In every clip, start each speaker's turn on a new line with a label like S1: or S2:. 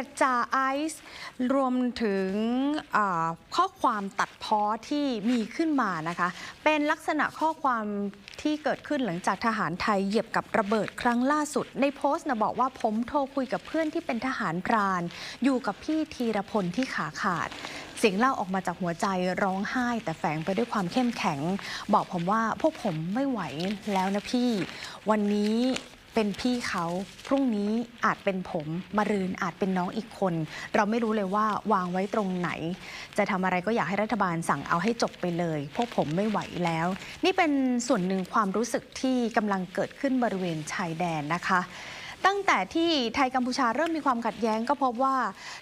S1: จจ่าไอซ์รวมถึงข้อความตัดเพ้อที่มีขึ้นมานะคะ เป็นลักษณะข้อความที่เกิดขึ้นหลังจากทหารไทยเหยียบกับระเบิดครั้งล่าสุด ในโพสต์นะบอกว่าผมโทรคุยกับเพื่อนที่เป็นทหารพราน อยู่กับพี่ธีรพลที่ขาขาดเสียงเล่าออกมาจากหัวใจร้องไห้ แต่แฝงไปด้วยความเข้มแข็ง บอกผมว่าพวกผมไม่ไหวแล้วนะพี่ วันนี้ เป็นพี่เขาพรุ่งนี้อาจเป็นผมมารืนอาจเป็นน้องอีกคน เราไม่รู้เลยว่าวางไว้ตรงไหน จะทำอะไรก็อยากให้รัฐบาลสั่งเอาให้จบไปเลย พวกผมไม่ไหวแล้ว นี่เป็นส่วนหนึ่งความรู้สึกที่กำลังเกิดขึ้นบริเวณชายแดนนะคะ ตั้งแต่ที่ไทยกัมพูชาเริ่มมีความขัดแย้งก็พบว่า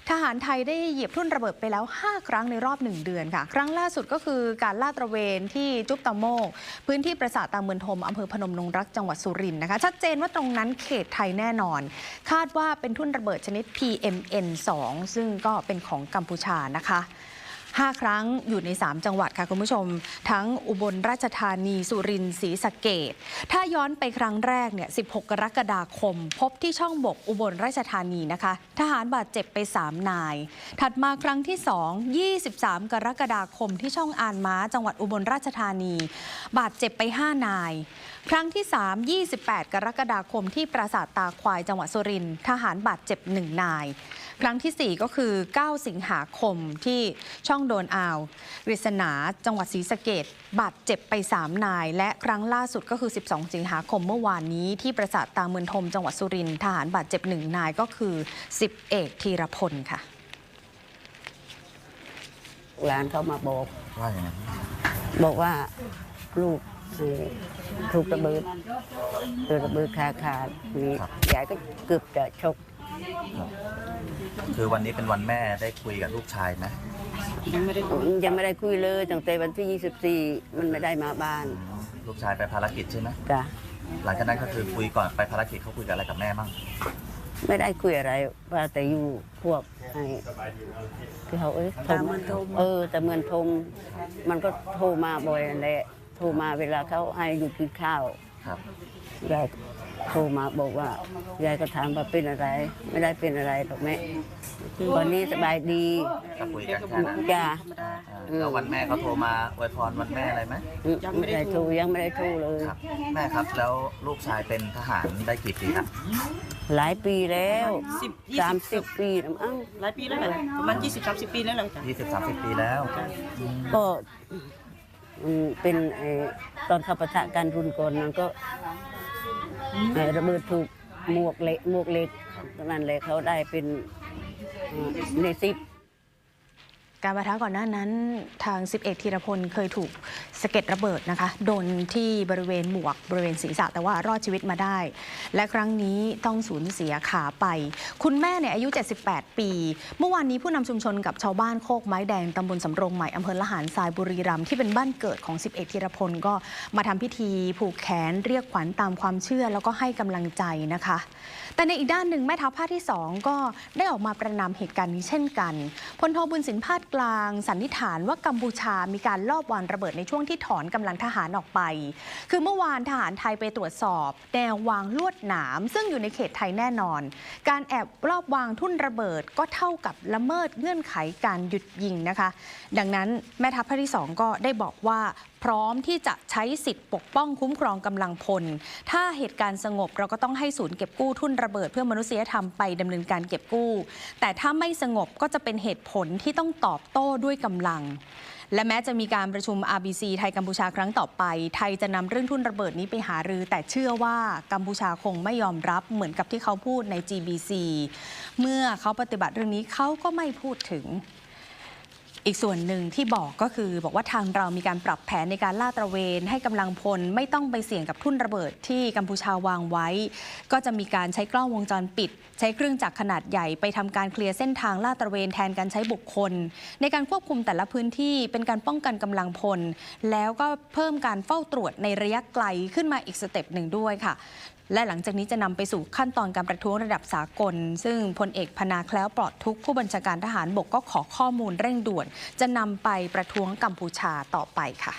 S1: ทหารไทยได้เหยียบทุ่นระเบิดไปแล้ว 5 ครั้งในรอบ 1 เดือนค่ะ ครั้งล่าสุดก็คือการลาดตระเวนที่จุ๊บตะโมก พื้นที่ปราสาทตาเมือนทมอำเภอพนมนงรักจังหวัดสุรินทร์นะคะ ชัดเจนว่าตรงนั้นเขตไทยแน่นอน คาดว่าเป็นทุ่นระเบิดชนิด PMN 2ซึ่งก็เป็นของกัมพูชานะคะ 5 ครั้งอยู่ใน 3 จังหวัดค่ะคุณผู้ชม ทั้งอุบลราชธานีสุรินทร์ศรีสะเกดถ้าย้อนไปครั้งแรกเนี่ย 16 กรกฎาคม พบที่ช่องบกอุบลราชธานีนะคะ ทหารบาดเจ็บไป 3 นาย ถัดมาครั้งที่ 2 23 กรกฎาคมที่ช่องอานม้า จังหวัดอุบลราชธานี บาดเจ็บไป 5 นาย ครั้งที่ 3 28 กรกฎาคมที่ปราสาทตาควายจังหวัดสุรินทร์ทหารบาดเจ็บ 1 นาย ครั้งทีสี่ 4 ก็คือ 9 สิงหาคมที่ช่องโดนอ่าวกฤษณาจังหวัดศรีสะเกดบาดเจ็บไป 3 นาย และครั้งล่าสุดก็คือ 12 สิงหาคมเมื่อวานนี้ที่ปราสาทตาเมือนทมจังหวัดสุรินทร์ทหารบาดเจ็บ 1 นายก็คือ 10 เอกธีรพลค่ะ
S2: หลานเขามาบอก
S3: ว่าอย่างไร
S2: บอกว่าลูกเอ่อถูกระเบิดเกิดระเบิดขาขาดนี่ยายก็เกือบจะชก
S3: คือวันนี้เป็นวันแม่ได้คุยกับลูกชายไหม
S2: ยังไม่ได้คุยเลยตั้งแต่วันที่ 24 มันไม่ได้มาบ้าน
S3: อืมลูกชายไปภารกิจใช่ไหม
S2: จ้ะ
S3: หลังจากนั้นก็คือคุยก่อนไปภารกิจเขาคุยกับอะไรกับแม่บ้าง
S2: ไม่ได้คุยอะไรว่าแต่อยู่พวกไอ้ที่เขาเอ้ยโทรมาเออแต่เหมือนทมมันก็โทรมาบ่อยนั่นแหละโทรมาเวลาเขาให้อยู่กินข้าว
S3: ครับ
S2: ยาย โทรมาบอกว่ายายก็ถามว่าเป็นอะไร ไม่ได้เป็นอะไรหรอกแม่วันนี้สบายดี
S3: ก็คุยกันแค่นั้น
S2: จ้า
S3: อ่าแล้ววันแม่เขาโทรมาอวยพรวันแม่อะไรไหม
S2: ไม่ได้โทรยังไม่ได้โทรเลย
S3: ครับ แม่ครับแล้วลูกชายเป็นทหารได้กี่ปีครับ
S2: หลายปีแล้ว
S4: สิบยี่
S2: สาม
S4: สิบ
S2: สิบปีแล้วมั้ง
S4: หลายปีแล้วแหละประมาณยี่สิบสามสิบปีแล้วแหละจ้ะ
S3: ยี่สิบสามสิบปีแล้ว
S2: ก็อืมเป็นไอ้ตอนเข้าปะทะกันรุนก่อนมันก็ ไอ้ระเบิดถูกหมวกเหล็กหมวกเหล็กตอนนั้นเลยเขาได้เป็นเอ่อในสิบ
S1: การประทะก่อนหน้านั้นทาง10เอกธีรพลเคยถูกสะเก็ดระเบิดนะคะ โดนที่บริเวณหมวกบริเวณศีรษะแต่ว่ารอดชีวิตมาได้ และครั้งนี้ต้องสูญเสียขาไป คุณแม่เนี่ยอายุ 78 ปี เมื่อวานนี้ผู้นำชุมชนกับชาวบ้านโคกไม้แดงตำบลสำโรงใหม่อำเภอละหารทรายบุรีรัมย์ที่เป็นบ้านเกิดของ10เอกธีรพลก็มาทำพิธีผูกแขนเรียกขวัญตามความเชื่อแล้วก็ให้กำลังใจนะคะ แต่ในอีกด้านหนึ่งแม่ทัพภาคที่ 2 ก็ได้ออกมาประนามเหตุการณ์นี้เช่นกันพลโทบุญสินพาดกลางสันนิษฐานว่ากัมพูชามีการลอบวางระเบิดในช่วงที่ถอนกำลังทหารออกไป คือเมื่อวานทหารไทยไปตรวจสอบ แนววางลวดหนาม ซึ่งอยู่ในเขตไทยแน่นอน การแอบรอบวางทุ่นระเบิดก็เท่ากับละเมิดเงื่อนไขการหยุดยิงนะคะ ดังนั้นแม่ทัพภาคที่ 2 ก็ได้บอกว่าพร้อมที่จะใช้สิทธิ์ปกป้องคุ้มครองกำลังพล ถ้าเหตุการณ์สงบเราก็ต้องให้ศูนย์เก็บกู้ทุ่นระเบิดเพื่อมนุษยธรรมไปดำเนินการเก็บกู้ แต่ถ้าไม่สงบก็จะเป็นเหตุผลที่ต้องตอบโต้ด้วยกำลังและแม้จะมีการประชุม RBC ไทยกัมพูชาครั้งต่อไป ไทยจะนำเรื่องทุ่นระเบิดนี้ไปหารือ แต่เชื่อว่ากัมพูชาคงไม่ยอมรับเหมือนกับที่เขาพูดใน GBC เมื่อเขาปฏิบัติเรื่องนี้เขาก็ไม่พูดถึง อีกส่วนหนึ่งที่บอกก็คือบอกว่าทางเรามีการปรับแผนในการลาดตระเวน ให้กำลังพลไม่ต้องไปเสี่ยงกับทุ่นระเบิดที่กัมพูชาวางไว้ ก็จะมีการใช้กล้องวงจรปิด ใช้เครื่องจักรขนาดใหญ่ไปทำการเคลียร์เส้นทางลาดตระเวนแทนการใช้บุคคล ในการควบคุมแต่ละพื้นที่เป็นการป้องกันกำลังพล แล้วก็เพิ่มการเฝ้าตรวจในระยะไกลขึ้นมาอีกสเต็ปหนึ่งด้วยค่ะและหลังจากนี้จะนำไปสู่ขั้นตอนการประท้วงระดับสากล ซึ่งพลเอกพนาแคล้วปลอดทุกผู้บัญชาการทหารบกก็ขอข้อมูลเร่งด่วนจะนำไปประท้วงกัมพูชาต่อไปค่ะ